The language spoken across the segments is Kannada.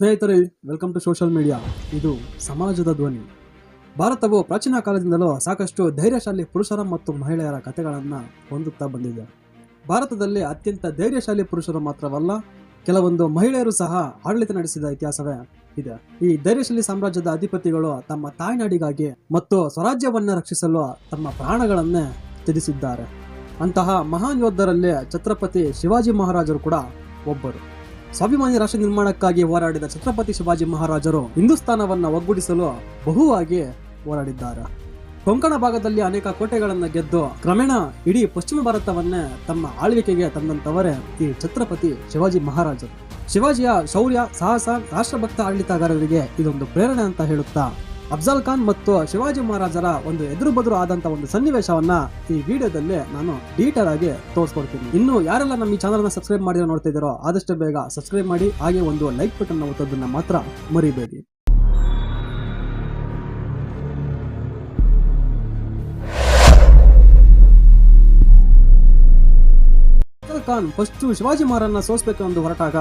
ಸ್ನೇಹಿತರೆ ವೆಲ್ಕಮ್ ಟು ಸೋಷಿಯಲ್ ಮೀಡಿಯಾ ಇದು ಸಮಾಜದ ಧ್ವನಿ. ಭಾರತವು ಪ್ರಾಚೀನ ಕಾಲದಿಂದಲೂ ಸಾಕಷ್ಟು ಧೈರ್ಯಶಾಲಿ ಪುರುಷರ ಮತ್ತು ಮಹಿಳೆಯರ ಕಥೆಗಳನ್ನು ಹೊಂದುತ್ತಾ ಬಂದಿದೆ. ಭಾರತದಲ್ಲಿ ಅತ್ಯಂತ ಧೈರ್ಯಶಾಲಿ ಪುರುಷರು ಮಾತ್ರವಲ್ಲ, ಕೆಲವೊಂದು ಮಹಿಳೆಯರು ಸಹ ಆಡಳಿತ ನಡೆಸಿದ ಇತಿಹಾಸವೇ ಇದೆ. ಈ ಧೈರ್ಯಶಾಲಿ ಸಾಮ್ರಾಜ್ಯದ ಅಧಿಪತಿಗಳು ತಮ್ಮ ತಾಯ್ನಾಡಿಗಾಗಿ ಮತ್ತು ಸ್ವರಾಜ್ಯವನ್ನು ರಕ್ಷಿಸಲು ತಮ್ಮ ಪ್ರಾಣಗಳನ್ನೇ ತ್ಯಜಿಸಿದ್ದಾರೆ. ಅಂತಹ ಮಹಾನ್ ಯೋಧರಲ್ಲಿ ಛತ್ರಪತಿ ಶಿವಾಜಿ ಮಹಾರಾಜರು ಕೂಡ ಒಬ್ಬರು. ಸ್ವಾಭಿಮಾನಿ ರಾಷ್ಟ್ರ ನಿರ್ಮಾಣಕ್ಕಾಗಿ ಹೋರಾಡಿದ ಛತ್ರಪತಿ ಶಿವಾಜಿ ಮಹಾರಾಜರು ಹಿಂದೂಸ್ತಾನವನ್ನ ಒಗ್ಗೂಡಿಸಲು ಬಹುವಾಗಿ ಹೋರಾಡಿದ್ದಾರೆ. ಕೊಂಕಣ ಭಾಗದಲ್ಲಿ ಅನೇಕ ಕೋಟೆಗಳನ್ನು ಗೆದ್ದು ಕ್ರಮೇಣ ಇಡೀ ಪಶ್ಚಿಮ ಭಾರತವನ್ನೇ ತಮ್ಮ ಆಳ್ವಿಕೆಗೆ ತಂದಂತವರೇ ಈ ಛತ್ರಪತಿ ಶಿವಾಜಿ ಮಹಾರಾಜರು. ಶಿವಾಜಿಯ ಶೌರ್ಯ, ಸಾಹಸ, ರಾಷ್ಟ್ರಭಕ್ತ ಆಡಳಿತಗಾರರಿಗೆ ಇದೊಂದು ಪ್ರೇರಣೆ ಅಂತ ಹೇಳುತ್ತಾ ಅಫ್ಜಲ್ ಖಾನ್ ಮತ್ತು ಶಿವಾಜಿ ಮಹಾರಾಜರ ಒಂದು ಎದುರು ಬದುರು ಆದಂತ ಒಂದು ಸನ್ನಿವೇಶವನ್ನ ಈ ವಿಡಿಯೋದಲ್ಲಿ ನಾನು ಡೀಟೇಲ್ ಆಗಿ ತೋರಿಸ್ಕೊಡ್ತೀನಿ. ಇನ್ನು ಯಾರೆಲ್ಲ ನಮ್ಮ ಈ ಚಾನಲ್ನ ಸಬ್ಸ್ಕ್ರೈಬ್ ಮಾಡಿದ್ರೆ ನೋಡ್ತಾ ಆದಷ್ಟು ಬೇಗ ಸಬ್ಸ್ಕ್ರೈಬ್ ಮಾಡಿ, ಹಾಗೆ ಒಂದು ಲೈಕ್ ಬಟನ್ ಒತ್ತೋದನ್ನ ಮಾತ್ರ ಮರಿಬೇಡಿ. ಅಫ್ಜಲ್ ಖಾನ್ ಫಸ್ಟ್ ಶಿವಾಜಿ ಮಹಾರಾಜನ ಸೋಸ್ಬೇಕು ಎಂದು ಹೊರಟಾಗ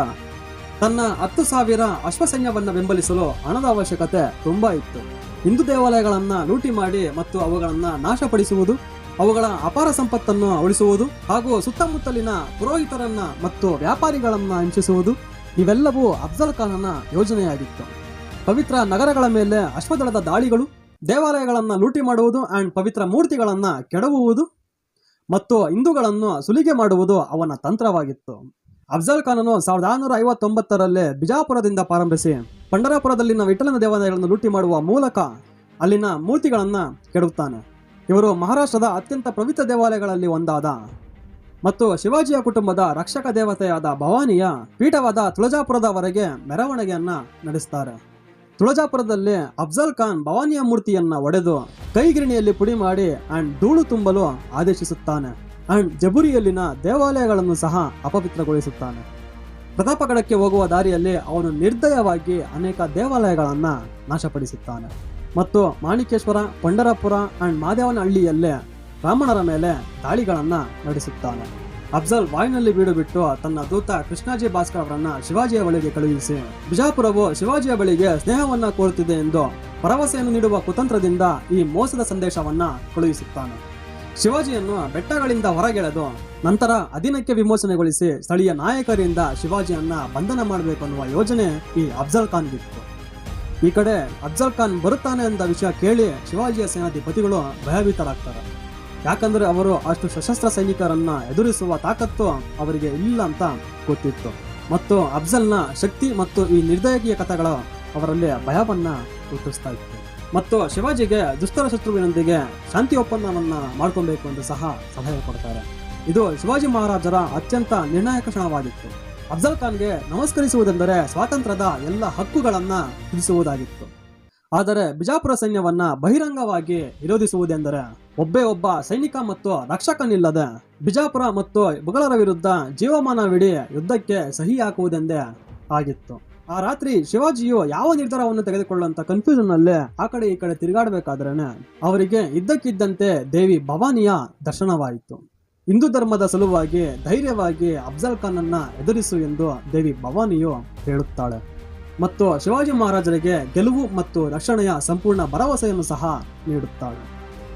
ತನ್ನ ಹತ್ತು ಸಾವಿರ ಅಶ್ವಸೈನ್ಯವನ್ನ ಬೆಂಬಲಿಸಲು ಹಣದ ಅವಶ್ಯಕತೆ ತುಂಬಾ ಇತ್ತು. ಹಿಂದೂ ದೇವಾಲಯಗಳನ್ನು ಲೂಟಿ ಮಾಡಿ ಮತ್ತು ಅವುಗಳನ್ನು ನಾಶಪಡಿಸುವುದು, ಅವುಗಳ ಅಪಾರ ಸಂಪತ್ತನ್ನು ಉಳಿಸುವುದು ಹಾಗೂ ಸುತ್ತಮುತ್ತಲಿನ ಪುರೋಹಿತರನ್ನ ಮತ್ತು ವ್ಯಾಪಾರಿಗಳನ್ನ ಹಿಂಸಿಸುವುದು, ಇವೆಲ್ಲವೂ ಅಫ್ಜಲ್ ಖಾನನ ಯೋಜನೆಯಾಗಿತ್ತು. ಪವಿತ್ರ ನಗರಗಳ ಮೇಲೆ ಅಶ್ವದಳದ ದಾಳಿಗಳು, ದೇವಾಲಯಗಳನ್ನು ಲೂಟಿ ಮಾಡುವುದು ಆ್ಯಂಡ್ ಪವಿತ್ರ ಮೂರ್ತಿಗಳನ್ನ ಕೆಡವುವುದು ಮತ್ತು ಹಿಂದೂಗಳನ್ನು ಸುಲಿಗೆ ಮಾಡುವುದು ಅವನ ತಂತ್ರವಾಗಿತ್ತು. ಅಫ್ಜಲ್ ಖಾನನು ಸಾವಿರದ ಆರುನೂರ ಐವತ್ತೊಂಬತ್ತರಲ್ಲೇ ಬಿಜಾಪುರದಿಂದ ಪ್ರಾರಂಭಿಸಿ ಪಂಡರಾಪುರದಲ್ಲಿನ ವಿಠಲನ ದೇವಾಲಯಗಳನ್ನು ಲೂಟಿ ಮಾಡುವ ಮೂಲಕ ಅಲ್ಲಿನ ಮೂರ್ತಿಗಳನ್ನು ಕೆಡುತ್ತಾನೆ ಇವರು ಮಹಾರಾಷ್ಟ್ರದ ಅತ್ಯಂತ ಪವಿತ್ರ ದೇವಾಲಯಗಳಲ್ಲಿ ಒಂದಾದ ಮತ್ತು ಶಿವಾಜಿಯ ಕುಟುಂಬದ ರಕ್ಷಕ ದೇವತೆಯಾದ ಭವಾನಿಯ ಪೀಠವಾದ ತುಳಜಾಪುರದವರೆಗೆ ಮೆರವಣಿಗೆಯನ್ನ ನಡೆಸ್ತಾರೆ. ತುಳಜಾಪುರದಲ್ಲಿ ಅಫ್ಜಲ್ ಖಾನ್ ಭವಾನಿಯ ಮೂರ್ತಿಯನ್ನ ಒಡೆದು ಕೈಗಿರಣಿಯಲ್ಲಿ ಪುಡಿ ಮಾಡಿ ಅಂಡ್ ಧೂಳು ತುಂಬಲು ಆದೇಶಿಸುತ್ತಾನೆ. ಅಂಡ್ ಜಬುರಿಯಲ್ಲಿನ ದೇವಾಲಯಗಳನ್ನು ಸಹ ಅಪವಿತ್ರಗೊಳಿಸುತ್ತಾನೆ. ಪ್ರತಾಪಗಡಕ್ಕೆ ಹೋಗುವ ದಾರಿಯಲ್ಲಿ ಅವನು ನಿರ್ದಯವಾಗಿ ಅನೇಕ ದೇವಾಲಯಗಳನ್ನು ನಾಶಪಡಿಸುತ್ತಾನೆ. ಮತ್ತು ಮಾಣಿಕೇಶ್ವರ, ಪಂಡರಪುರ ಅಂಡ್ ಮಾದೇವನಹಳ್ಳಿಯಲ್ಲೇ ಬ್ರಾಹ್ಮಣರ ಮೇಲೆ ದಾಳಿಗಳನ್ನು ನಡೆಸುತ್ತಾನೆ. ಅಫ್ಜಲ್ ವಾಯಿನಲ್ಲಿ ಬೀಡು ಬಿಟ್ಟು ತನ್ನ ದೂತ ಕೃಷ್ಣಾಜಿ ಭಾಸ್ಕರ್ ಅವರನ್ನ ಶಿವಾಜಿಯ ಬಳಿಗೆ ಕಳುಹಿಸಿ, ಬಿಜಾಪುರವು ಶಿವಾಜಿಯ ಬಳಿಗೆ ಸ್ನೇಹವನ್ನ ಕೋರುತ್ತಿದೆ ಎಂದು ಭರವಸೆಯನ್ನು ನೀಡುವ ಕುತಂತ್ರದಿಂದ ಈ ಮೋಸದ ಸಂದೇಶವನ್ನ ಕಳುಹಿಸುತ್ತಾನೆ. ಶಿವಾಜಿಯನ್ನು ಬೆಟ್ಟಗಳಿಂದ ಹೊರಗೆಳೆದು ನಂತರ ಅಧೀನಕ್ಕೆ ವಿಮೋಚನೆಗೊಳಿಸಿ ಸ್ಥಳೀಯ ನಾಯಕರಿಂದ ಶಿವಾಜಿಯನ್ನ ಬಂಧನ ಮಾಡಬೇಕು ಅನ್ನುವ ಯೋಜನೆ ಈ ಅಫ್ಜಲ್ ಖಾನ್ಗಿತ್ತು ಈ ಕಡೆ ಅಫ್ಜಲ್ ಖಾನ್ ಬರುತ್ತಾನೆ ಅಂತ ವಿಷಯ ಕೇಳಿ ಶಿವಾಜಿಯ ಸೇನಾಧಿಪತಿಗಳು ಭಯಭೀತರಾಗ್ತಾರೆ. ಯಾಕಂದ್ರೆ ಅವರು ಅಷ್ಟು ಸಶಸ್ತ್ರ ಸೈನಿಕರನ್ನ ಎದುರಿಸುವ ತಾಕತ್ತು ಅವರಿಗೆ ಇಲ್ಲ ಅಂತ ಗೊತ್ತಿತ್ತು. ಮತ್ತು ಅಫ್ಜಲ್ನ ಶಕ್ತಿ ಮತ್ತು ಈ ನಿರ್ದಯಕೀಯ ಕಥೆಗಳು ಅವರಲ್ಲಿ ಭಯವನ್ನ ಹುಟ್ಟಿಸ್ತಾ ಇತ್ತು. ಮತ್ತು ಶಿವಾಜಿಗೆ ದುಷ್ಟರ ಶತ್ರುವಿನೊಂದಿಗೆ ಶಾಂತಿ ಒಪ್ಪಂದವನ್ನು ಮಾಡ್ಕೊಬೇಕು ಎಂದು ಸಹ ಸಲಹೆ ಕೊಡ್ತಾರೆ. ಇದು ಶಿವಾಜಿ ಮಹಾರಾಜರ ಅತ್ಯಂತ ನಿರ್ಣಾಯಕ ಕ್ಷಣವಾಗಿತ್ತು. ಅಫ್ಜಲ್ ಖಾನ್ಗೆ ನಮಸ್ಕರಿಸುವುದೆಂದರೆ ಸ್ವಾತಂತ್ರ್ಯದ ಎಲ್ಲ ಹಕ್ಕುಗಳನ್ನ ತಿಳಿಸುವುದಾಗಿತ್ತು. ಆದರೆ ಬಿಜಾಪುರ ಸೈನ್ಯವನ್ನ ಬಹಿರಂಗವಾಗಿ ವಿರೋಧಿಸುವುದೆಂದರೆ ಒಬ್ಬೇ ಒಬ್ಬ ಸೈನಿಕ ಮತ್ತು ರಕ್ಷಕನಿಲ್ಲದೆ ಬಿಜಾಪುರ ಮತ್ತು ಬುಗಳರ ವಿರುದ್ಧ ಜೀವಮಾನವಿಡೀ ಯುದ್ಧಕ್ಕೆ ಸಹಿ ಹಾಕುವುದೆಂದೇ ಆಗಿತ್ತು. ಆ ರಾತ್ರಿ ಶಿವಾಜಿಯು ಯಾವ ನಿರ್ಧಾರವನ್ನು ತೆಗೆದುಕೊಳ್ಳುವಂತ ಕನ್ಫ್ಯೂಷನ್ ಅಲ್ಲೇ ಆ ಕಡೆ ಈ ಕಡೆ ತಿರುಗಾಡಬೇಕಾದ್ರೆ ಅವರಿಗೆ ಇದ್ದಕ್ಕಿದ್ದಂತೆ ದೇವಿ ಭವಾನಿಯ ದರ್ಶನವಾಯಿತು. ಹಿಂದೂ ಧರ್ಮದ ಸಲುವಾಗಿ ಧೈರ್ಯವಾಗಿ ಅಫ್ಜಲ್ ಖಾನ್ ಅನ್ನ ಎದುರಿಸು ಎಂದು ದೇವಿ ಭವಾನಿಯು ಹೇಳುತ್ತಾಳೆ. ಮತ್ತು ಶಿವಾಜಿ ಮಹಾರಾಜರಿಗೆ ಗೆಲುವು ಮತ್ತು ರಕ್ಷಣೆಯ ಸಂಪೂರ್ಣ ಭರವಸೆಯನ್ನು ಸಹ ನೀಡುತ್ತಾಳೆ.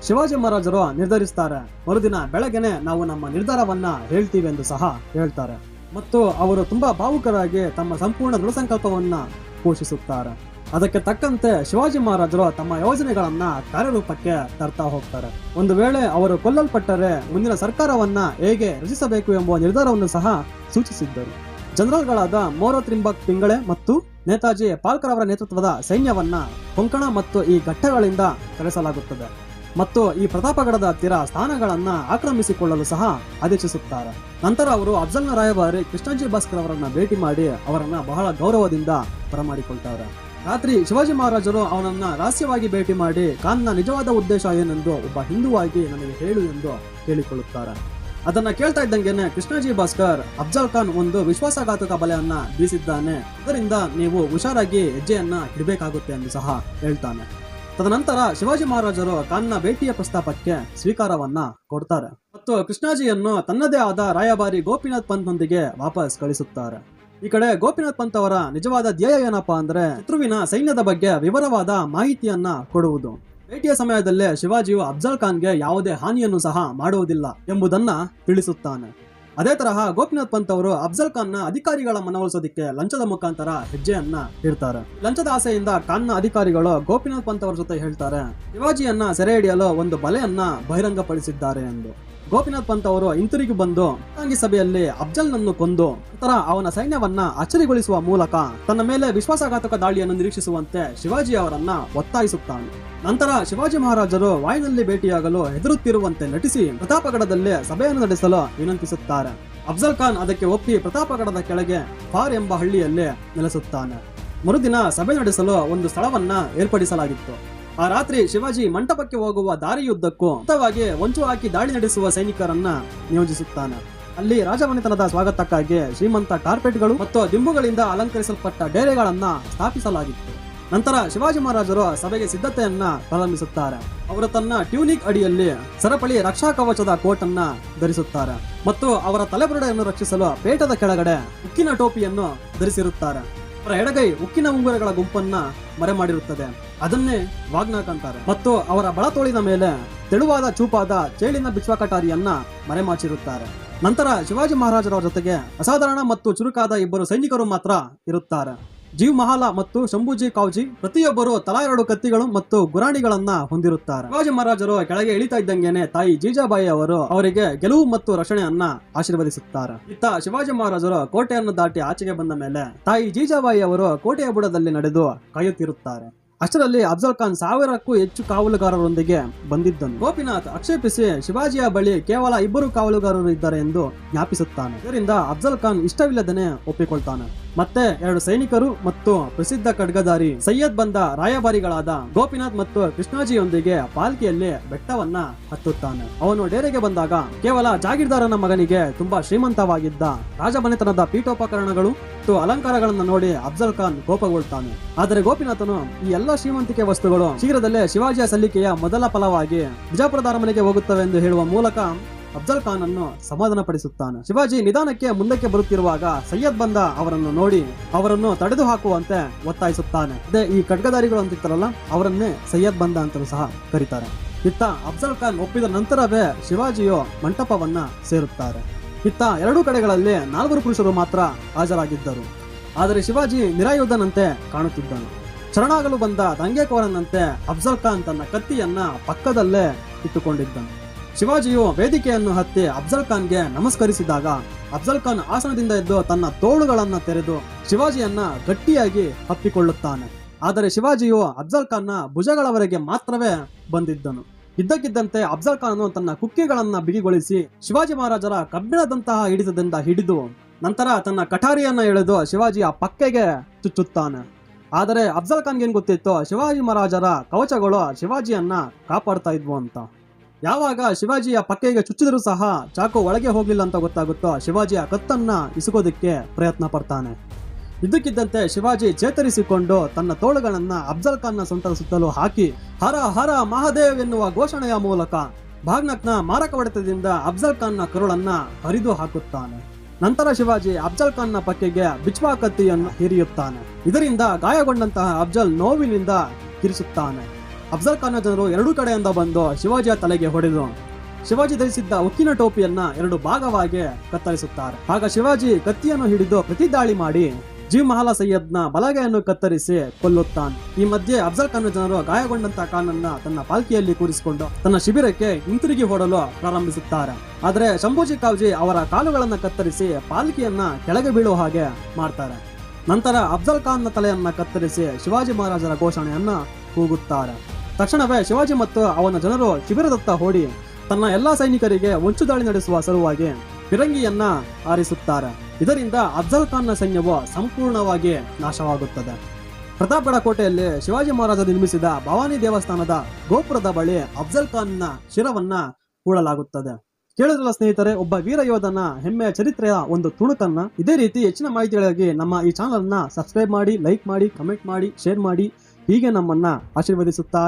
ಶಿವಾಜಿ ಮಹಾರಾಜರು ನಿರ್ಧರಿಸ್ತಾರೆ, ಮರುದಿನ ಬೆಳಗ್ಗೆನೆ ನಾವು ನಮ್ಮ ನಿರ್ಧಾರವನ್ನ ಹೇಳ್ತೀವಿ ಎಂದು ಸಹ ಹೇಳ್ತಾರೆ. ಮತ್ತು ಅವರು ತುಂಬಾ ಭಾವುಕರಾಗಿ ತಮ್ಮ ಸಂಪೂರ್ಣ ದೃಢ ಸಂಕಲ್ಪವನ್ನ ಘೋಷಿಸುತ್ತಾರೆ ಅದಕ್ಕೆ ತಕ್ಕಂತೆ ಶಿವಾಜಿ ಮಹಾರಾಜರು ತಮ್ಮ ಯೋಜನೆಗಳನ್ನ ಕಾರ್ಯರೂಪಕ್ಕೆ ತರ್ತಾ ಹೋಗ್ತಾರೆ. ಒಂದು ವೇಳೆ ಅವರು ಕೊಲ್ಲಲ್ಪಟ್ಟರೆ ಮುಂದಿನ ಸರ್ಕಾರವನ್ನ ಹೇಗೆ ರಚಿಸಬೇಕು ಎಂಬ ನಿರ್ಧಾರವನ್ನು ಸಹ ಸೂಚಿಸಿದ್ದರು. ಜನರಲ್ಗಳಾದ ಮೋರೋ ತ್ರಿಂಬಕ್ ಪಿಂಗಳೆ ಮತ್ತು ನೇತಾಜಿ ಪಾಲ್ಕರ್ ಅವರ ನೇತೃತ್ವದ ಸೈನ್ಯವನ್ನ ಕೊಂಕಣ ಮತ್ತು ಈ ಘಟ್ಟಗಳಿಂದ ಕರೆಸಲಾಗುತ್ತದೆ. ಮತ್ತು ಈ ಪ್ರತಾಪಗಡದ ಹತ್ತಿರ ಸ್ಥಾನಗಳನ್ನ ಆಕ್ರಮಿಸಿಕೊಳ್ಳಲು ಸಹ ಆದೇಶಿಸುತ್ತಾರೆ. ನಂತರ ಅವರು ಅಫ್ಜಲ್ನ ರಾಯಭಾರಿ ಕೃಷ್ಣಾಜಿ ಭಾಸ್ಕರ್ ಅವರನ್ನ ಭೇಟಿ ಮಾಡಿ ಅವರನ್ನ ಬಹಳ ಗೌರವದಿಂದ ಬರಮಾಡಿಕೊಳ್ತಾರೆ. ರಾತ್ರಿ ಶಿವಾಜಿ ಮಹಾರಾಜರು ಅವನನ್ನ ರಹಸ್ಯವಾಗಿ ಭೇಟಿ ಮಾಡಿ ಖಾನ್ನ ನಿಜವಾದ ಉದ್ದೇಶ ಏನೆಂದು ಒಬ್ಬ ಹಿಂದುವಾಗಿ ನನಗೆ ಹೇಳು ಎಂದು ಕೇಳಿಕೊಳ್ಳುತ್ತಾರೆ ಅದನ್ನ ಕೇಳ್ತಾ ಇದ್ದಂಗೆನೆ ಕೃಷ್ಣಾಜಿ ಭಾಸ್ಕರ್ ಅಫ್ಜಲ್ ಖಾನ್ ಒಂದು ವಿಶ್ವಾಸಘಾತಕ ಬಲೆಯನ್ನ ಬೀಸಿದ್ದಾನೆ. ಅದರಿಂದ ನೀವು ಹುಷಾರಾಗಿ ಹೆಜ್ಜೆಯನ್ನ ಇಡಬೇಕಾಗುತ್ತೆ ಎಂದು ಸಹ ಹೇಳ್ತಾನೆ. ತದನಂತರ ಶಿವಾಜಿ ಮಹಾರಾಜರು ತನ್ನ ಭೇಟಿಯ ಪ್ರಸ್ತಾಪಕ್ಕೆ ಸ್ವೀಕಾರವನ್ನ ಕೊಡ್ತಾರೆ ಮತ್ತು ಕೃಷ್ಣಾಜಿಯನ್ನು ತನ್ನದೇ ಆದ ರಾಯಭಾರಿ ಗೋಪಿನಾಥ್ ಪಂತ್ನೊಂದಿಗೆ ವಾಪಸ್ ಕಳಿಸುತ್ತಾರೆ. ಈ ಕಡೆ ಗೋಪಿನಾಥ್ ಪಂತ್ ಅವರ ನಿಜವಾದ ಧ್ಯೇಯ ಏನಪ್ಪಾ ಅಂದ್ರೆ ಶತ್ರುವಿನ ಸೈನ್ಯದ ಬಗ್ಗೆ ವಿವರವಾದ ಮಾಹಿತಿಯನ್ನ ಕೊಡುವುದು. ಭೇಟಿಯ ಸಮಯದಲ್ಲೇ ಶಿವಾಜಿಯು ಅಫ್ಜಲ್ ಖಾನ್ಗೆ ಯಾವುದೇ ಹಾನಿಯನ್ನು ಸಹ ಮಾಡುವುದಿಲ್ಲ ಎಂಬುದನ್ನ ತಿಳಿಸುತ್ತಾನೆ. ಅದೇ ತರಹ ಗೋಪಿನಾಥ್ ಪಂತ್ ಅವರು ಅಫ್ಜಲ್ನ ಅಧಿಕಾರಿಗಳ ಮನವೊಲಿಸೋದಕ್ಕೆ ಲಂಚದ ಮುಖಾಂತರ ಹೆಜ್ಜೆಯನ್ನ ಇಡ್ತಾರೆ. ಲಂಚದ ಆಸೆಯಿಂದ ಖಾನ್ನ ಅಧಿಕಾರಿಗಳು ಗೋಪಿನಾಥ್ ಪಂತ್ ಅವರ ಜೊತೆ ಹೇಳ್ತಾರೆ, ಶಿವಾಜಿಯನ್ನ ಸೆರೆ ಹಿಡಿಯಲು ಒಂದು ಬಲೆಯನ್ನ ಬಹಿರಂಗಪಡಿಸಿದ್ದಾರೆ ಎಂದು. ಗೋಪಿನಾಥ್ ಪಂತ್ ಅವರು ಹಿಂತಿರುಗಿ ಬಂದು ಏಕಾಂಗಿ ಸಭೆಯಲ್ಲಿ ಅಫ್ಜಲ್ನನ್ನು ಕೊಂದು, ನಂತರ ಅವನ ಸೈನ್ಯವನ್ನ ಅಚ್ಚರಿಗೊಳಿಸುವ ಮೂಲಕ ತನ್ನ ಮೇಲೆ ವಿಶ್ವಾಸಘಾತಕ ದಾಳಿಯನ್ನು ನಿರೀಕ್ಷಿಸುವಂತೆ ಶಿವಾಜಿ ಅವರನ್ನ ಒತ್ತಾಯಿಸುತ್ತಾನೆ. ನಂತರ ಶಿವಾಜಿ ಮಹಾರಾಜರು ವಾಯುನಲ್ಲಿ ಭೇಟಿಯಾಗಲು ಹೆದರುತ್ತಿರುವಂತೆ ನಟಿಸಿ ಪ್ರತಾಪಗಡದಲ್ಲಿ ಸಭೆಯನ್ನು ನಡೆಸಲು ವಿನಂತಿಸುತ್ತಾರೆ. ಅಫ್ಜಲ್ ಖಾನ್ ಅದಕ್ಕೆ ಒಪ್ಪಿ ಪ್ರತಾಪಗಡದ ಕೆಳಗೆ ಫಾರ್ ಎಂಬ ಹಳ್ಳಿಯಲ್ಲಿ ನೆಲೆಸುತ್ತಾನೆ. ಮರುದಿನ ಸಭೆ ನಡೆಸಲು ಒಂದು ಸ್ಥಳವನ್ನ ಏರ್ಪಡಿಸಲಾಗಿತ್ತು. ಆ ರಾತ್ರಿ ಶಿವಾಜಿ ಮಂಟಪಕ್ಕೆ ಹೋಗುವ ದಾರಿಯುದ್ದಕ್ಕೂ ಮುಕ್ತವಾಗಿ ಹೊಂಚು ಹಾಕಿ ದಾಳಿ ನಡೆಸುವ ಸೈನಿಕರನ್ನ ನಿಯೋಜಿಸುತ್ತಾನೆ. ಅಲ್ಲಿ ರಾಜಮನೆತನದ ಸ್ವಾಗತಕ್ಕಾಗಿ ಶ್ರೀಮಂತ ಕಾರ್ಪೆಟ್ಗಳು ಮತ್ತು ದಿಂಬುಗಳಿಂದ ಅಲಂಕರಿಸಲ್ಪಟ್ಟ ಡೇರೆಗಳನ್ನ ಸ್ಥಾಪಿಸಲಾಗಿತ್ತು. ನಂತರ ಶಿವಾಜಿ ಮಹಾರಾಜರು ಸಭೆಗೆ ಸಿದ್ಧತೆಯನ್ನ ಪ್ರಾರಂಭಿಸುತ್ತಾರೆ. ಅವರು ತನ್ನ ಟ್ಯೂನಿಕ್ ಅಡಿಯಲ್ಲಿ ಸರಪಳಿ ರಕ್ಷಾ ಕವಚದ ಕೋಟ್ ಅನ್ನ ಧರಿಸುತ್ತಾರೆ ಮತ್ತು ಅವರ ತಲೆಬುರುಡೆಯನ್ನು ರಕ್ಷಿಸಲು ಪೇಟದ ಕೆಳಗಡೆ ಉಕ್ಕಿನ ಟೋಪಿಯನ್ನು ಧರಿಸಿರುತ್ತಾರೆ. ಅವರ ಎಡಗೈ ಉಕ್ಕಿನ ಉಂಗುರಗಳ ಗುಂಪನ್ನ ಮರೆ ಮಾಡಿರುತ್ತದೆ ಅದನ್ನೇ ವಾಗ್ನಾಕ್ ಅಂತಾರೆ. ಮತ್ತು ಅವರ ಬಳತೋಳಿನ ಮೇಲೆ ತೆಳುವಾದ ಚೂಪಾದ ಚೇಳಿನ ಬಿಚ್ಚುವ ಕಟಾರಿಯನ್ನ ಮರೆಮಾಚಿರುತ್ತಾರೆ. ನಂತರ ಶಿವಾಜಿ ಮಹಾರಾಜರ ಜೊತೆಗೆ ಅಸಾಧಾರಣ ಮತ್ತು ಚುರುಕಾದ ಇಬ್ಬರು ಸೈನಿಕರು ಮಾತ್ರ ಇರುತ್ತಾರೆ. ಜೀವ್ ಮಹಾಲ ಮತ್ತು ಶಂಭುಜಿ ಕಾವ್ಜಿ ಪ್ರತಿಯೊಬ್ಬರು ತಲಾ ಎರಡು ಕತ್ತಿಗಳು ಮತ್ತು ಗುರಾಣಿಗಳನ್ನ ಹೊಂದಿರುತ್ತಾರೆ. ಶಿವಾಜಿ ಮಹಾರಾಜರು ಕೆಳಗೆ ಇಳಿತಾ ಇದ್ದಂಗೆನೆ ತಾಯಿ ಜೀಜಾಬಾಯಿ ಅವರು ಅವರಿಗೆ ಗೆಲುವು ಮತ್ತು ರಕ್ಷಣೆಯನ್ನ ಆಶೀರ್ವದಿಸುತ್ತಾರೆ. ಇತ್ತ ಶಿವಾಜಿ ಮಹಾರಾಜರು ಕೋಟೆಯನ್ನು ದಾಟಿ ಆಚೆಗೆ ಬಂದ ಮೇಲೆ ತಾಯಿ ಜೀಜಾಬಾಯಿ ಅವರು ಕೋಟೆಯ ಬುಡದಲ್ಲಿ ನಡೆದು ಕಾಯುತ್ತಿರುತ್ತಾರೆ. ಅಷ್ಟರಲ್ಲಿ ಅಫ್ಜಲ್ ಖಾನ್ ಸಾವಿರಕ್ಕೂ ಹೆಚ್ಚು ಕಾವಲುಗಾರರೊಂದಿಗೆ ಬಂದಿದ್ದನು. ಗೋಪಿನಾಥ್ ಆಕ್ಷೇಪಿಸಿ ಶಿವಾಜಿಯ ಬಳಿ ಕೇವಲ ಇಬ್ಬರು ಕಾವಲುಗಾರರು ಇದ್ದಾರೆ ಎಂದು ಜ್ಞಾಪಿಸುತ್ತಾನೆ. ಇದರಿಂದ ಅಫ್ಜಲ್ ಖಾನ್ ಇಷ್ಟವಿಲ್ಲದನೆ ಒಪ್ಪಿಕೊಳ್ತಾನೆ. ಮತ್ತೆ ಎರಡು ಸೈನಿಕರು ಮತ್ತು ಪ್ರಸಿದ್ಧ ಖಡ್ಗಧಾರಿ ಸೈಯದ್ ಬಂದ ರಾಯಭಾರಿಗಳಾದ ಗೋಪಿನಾಥ್ ಮತ್ತು ಕೃಷ್ಣಾಜಿಯೊಂದಿಗೆ ಪಾಲ್ಕಿಯಲ್ಲಿ ಬೆಟ್ಟವನ್ನ ಹತ್ತುತ್ತಾನೆ. ಅವನು ಡೇರೆಗೆ ಬಂದಾಗ ಕೇವಲ ಜಾಗೀರ್ದಾರನ ಮಗನಿಗೆ ತುಂಬಾ ಶ್ರೀಮಂತವಾಗಿದ್ದ ರಾಜಮನೆತನದ ಪೀಠೋಪಕರಣಗಳು ಮತ್ತು ಅಲಂಕಾರಗಳನ್ನು ನೋಡಿ ಅಫ್ಜಲ್ ಖಾನ್ ಕೋಪಗೊಳ್ತಾನೆ. ಆದರೆ ಗೋಪಿನಾಥನು ಈ ಎಲ್ಲಾ ಶ್ರೀಮಂತಿಕೆ ವಸ್ತುಗಳು ಶೀಘ್ರದಲ್ಲೇ ಶಿವಾಜಿಯ ಸಲ್ಲಿಕೆಯ ಮೊದಲ ಫಲವಾಗಿ ಬಿಜಾಪುರದ ಅರಮನೆಗೆ ಹೋಗುತ್ತವೆ ಎಂದು ಹೇಳುವ ಮೂಲಕ ಅಫ್ಜಲ್ ಖಾನ್ ಅನ್ನು ಸಮಾಧಾನಪಡಿಸುತ್ತಾನೆ. ಶಿವಾಜಿ ನಿಧಾನಕ್ಕೆ ಮುಂದಕ್ಕೆ ಬರುತ್ತಿರುವಾಗ ಸೈಯದ್ ಬಂದ ಅವರನ್ನು ನೋಡಿ ಅವರನ್ನು ತಡೆದು ಹಾಕುವಂತೆ ಒತ್ತಾಯಿಸುತ್ತಾನೆ. ಅದೇ ಈ ಖಡ್ಗದಾರಿಗಳು ಅಂತಿರ್ತಾರಲ್ಲ, ಅವರನ್ನೇ ಸೈಯದ್ ಬಂದ ಅಂತಲೂ ಸಹ ಕರೀತಾರೆ. ಇತ್ತ ಅಫ್ಜಲ್ ಖಾನ್ ಒಪ್ಪಿದ ನಂತರವೇ ಶಿವಾಜಿಯು ಮಂಟಪವನ್ನ ಸೇರುತ್ತಾರೆ. ಇತ್ತ ಎರಡೂ ಕಡೆಗಳಲ್ಲಿ ನಾಲ್ವರು ಪುರುಷರು ಮಾತ್ರ ಹಾಜರಾಗಿದ್ದರು. ಆದರೆ ಶಿವಾಜಿ ನಿರಾಯುಧನಂತೆ ಕಾಣುತ್ತಿದ್ದನು. ಶರಣಾಗಲು ಬಂದ ದಂಗೆಕೋರನಂತೆ ಅಫ್ಜಲ್ ಖಾನ್ ತನ್ನ ಕತ್ತಿಯನ್ನ ಪಕ್ಕದಲ್ಲೇ ಇಟ್ಟುಕೊಂಡಿದ್ದನು. ಶಿವಾಜಿಯು ವೇದಿಕೆಯನ್ನು ಹತ್ತಿ ಅಫ್ಜಲ್ ಖಾನ್ಗೆ ನಮಸ್ಕರಿಸಿದಾಗ ಅಫ್ಜಲ್ ಖಾನ್ ಆಸನದಿಂದ ಎದ್ದು ತನ್ನ ತೋಳುಗಳನ್ನು ತೆರೆದು ಶಿವಾಜಿಯನ್ನ ಗಟ್ಟಿಯಾಗಿ ಹತ್ತಿಕೊಳ್ಳುತ್ತಾನೆ ಆದರೆ ಶಿವಾಜಿಯು ಅಫ್ಜಲ್ ಖಾನ್ನ ಭುಜಗಳವರೆಗೆ ಮಾತ್ರವೇ ಬಂದಿದ್ದನು. ಇದ್ದಕ್ಕಿದ್ದಂತೆ ಅಫ್ಜಲ್ ಖಾನ್ ತನ್ನ ಕುಕ್ಕೆಗಳನ್ನು ಬಿಗಿಗೊಳಿಸಿ ಶಿವಾಜಿ ಮಹಾರಾಜರ ಕಬ್ಬಿಣದಂತಹ ಹಿಡಿತದಿಂದ ಹಿಡಿದು ನಂತರ ತನ್ನ ಕಠಾರಿಯನ್ನು ಎಳೆದು ಶಿವಾಜಿಯ ಪಕ್ಕೆಗೆ ಚುಚ್ಚುತ್ತಾನೆ. ಆದರೆ ಅಫ್ಜಲ್ ಖಾನ್ಗೆ ಏನ್ ಗೊತ್ತಿತ್ತು ಶಿವಾಜಿ ಮಹಾರಾಜರ ಕವಚಗಳು ಶಿವಾಜಿಯನ್ನ ಕಾಪಾಡ್ತಾ ಇದ್ವು ಅಂತ. ಯಾವಾಗ ಶಿವಾಜಿಯ ಪಕ್ಕೆಗೆ ಚುಚ್ಚಿದರೂ ಸಹ ಚಾಕು ಒಳಗೆ ಹೋಗ್ಲಿಲ್ಲ ಅಂತ ಗೊತ್ತಾಗುತ್ತೋ ಶಿವಾಜಿಯ ಕತ್ತನ್ನ ಇಸುಕೋದಕ್ಕೆ ಪ್ರಯತ್ನ ಪಡ್ತಾನೆ. ಇದ್ದಕ್ಕಿದ್ದಂತೆ ಶಿವಾಜಿ ಚೇತರಿಸಿಕೊಂಡು ತನ್ನ ತೋಳುಗಳನ್ನ ಅಫ್ಜಲ್ ಖಾನ್ನ ಸೊಂಟದ ಸುತ್ತಲೂ ಹಾಕಿ, ಹರ ಹರ ಮಹಾದೇವ್ ಎನ್ನುವ ಘೋಷಣೆಯ ಮೂಲಕ ಭಾಗ್ನಕ್ನ ಮಾರಕ ಹೊಡೆತದಿಂದ ಅಫ್ಜಲ್ ಖಾನ್ನ ಕರುಳನ್ನ ಹರಿದು ಹಾಕುತ್ತಾನೆ. ನಂತರ ಶಿವಾಜಿ ಅಫ್ಜಲ್ ಖಾನ್ನ ಪಕ್ಕೆಗೆ ಬಿಚ್ವಾ ಕತ್ತಿಯನ್ನು ಹಿರಿಯುತ್ತಾನೆ. ಇದರಿಂದ ಗಾಯಗೊಂಡಂತಹ ಅಫ್ಜಲ್ ನೋವಿನಿಂದ ಕಿರಿಸುತ್ತಾನೆ. ಅಫ್ಜಲ್ ಖಾನ್ನ ಜನರು ಎರಡೂ ಕಡೆಯಿಂದ ಬಂದು ಶಿವಾಜಿಯ ತಲೆಗೆ ಹೊಡೆದು, ಶಿವಾಜಿ ಧರಿಸಿದ್ದ ಉಕ್ಕಿನ ಟೋಪಿಯನ್ನ ಎರಡು ಭಾಗವಾಗಿ ಕತ್ತರಿಸುತ್ತಾರೆ. ಆಗ ಶಿವಾಜಿ ಕತ್ತಿಯನ್ನು ಹಿಡಿದು ಪ್ರತಿದಾಳಿ ಮಾಡಿ ಜೀವ್ ಮಹಾಲ ಸೈಯದ್ನ ಬಲಗೆಯನ್ನು ಕತ್ತರಿಸಿ ಕೊಲ್ಲುತ್ತಾನೆ. ಈ ಮಧ್ಯೆ ಅಫ್ಜಲ್ ಖಾನ್ ಜನರು ಗಾಯಗೊಂಡಂತ ಖಾನನ್ನ ತನ್ನ ಪಾಲ್ಕಿಯಲ್ಲಿ ಕೂರಿಸಿಕೊಂಡು ತನ್ನ ಶಿಬಿರಕ್ಕೆ ಹಿಂತಿರುಗಿ ಹೊಡಲು ಪ್ರಾರಂಭಿಸುತ್ತಾರೆ. ಆದರೆ ಶಂಭೂಜಿ ಕಾವ್ಜಿ ಅವರ ಕಾಲುಗಳನ್ನ ಕತ್ತರಿಸಿ ಪಾಲ್ಕಿಯನ್ನ ಕೆಳಗೆ ಬೀಳುವ ಹಾಗೆ ಮಾಡ್ತಾರೆ. ನಂತರ ಅಫ್ಜಲ್ ಖಾನ್ನ ತಲೆಯನ್ನ ಕತ್ತರಿಸಿ ಶಿವಾಜಿ ಮಹಾರಾಜರ ಘೋಷಣೆಯನ್ನ ಕೂಗುತ್ತಾರೆ. ತಕ್ಷಣವೇ ಶಿವಾಜಿ ಮತ್ತು ಅವನ ಜನರು ಶಿಬಿರದತ್ತ ಓಡಿ ತನ್ನ ಎಲ್ಲಾ ಸೈನಿಕರಿಗೆ ಹೊಂಚು ದಾಳಿ ನಡೆಸುವ ಸಲುವಾಗಿ ಫಿರಂಗಿಯನ್ನ ಆರಿಸುತ್ತಾರೆ ಇದರಿಂದ ಅಫ್ಜಲ್ ಖಾನ್ನ ಸೈನ್ಯವು ಸಂಪೂರ್ಣವಾಗಿ ನಾಶವಾಗುತ್ತದೆ. ಪ್ರತಾಪ್ಗಡ ಕೋಟೆಯಲ್ಲಿ ಶಿವಾಜಿ ಮಹಾರಾಜ ನಿರ್ಮಿಸಿದ ಭವಾನಿ ದೇವಸ್ಥಾನದ ಗೋಪುರದ ಬಳಿ ಅಫ್ಜಲ್ ಖಾನ್ನ ಶಿರವನ್ನ ಹೂಳಲಾಗುತ್ತದೆ ಕೇಳಿದ್ರಲ್ಲ ಸ್ನೇಹಿತರೆ, ಒಬ್ಬ ವೀರ ಯೋಧನ ಹೆಮ್ಮೆಯ ಚರಿತ್ರೆಯ ಒಂದು ತುಣುಕನ್ನ ಇದೇ ರೀತಿ ಹೆಚ್ಚಿನ ಮಾಹಿತಿಗಳಿಗಾಗಿ ನಮ್ಮ ಈ ಚಾನಲ್ನ ಸಬ್ಸ್ಕ್ರೈಬ್ ಮಾಡಿ, ಲೈಕ್ ಮಾಡಿ, ಕಮೆಂಟ್ ಮಾಡಿ, ಶೇರ್ ಮಾಡಿ. ಹೀಗೆ ನಮ್ಮನ್ನ ಆಶೀರ್ವದಿಸುತ್ತಾ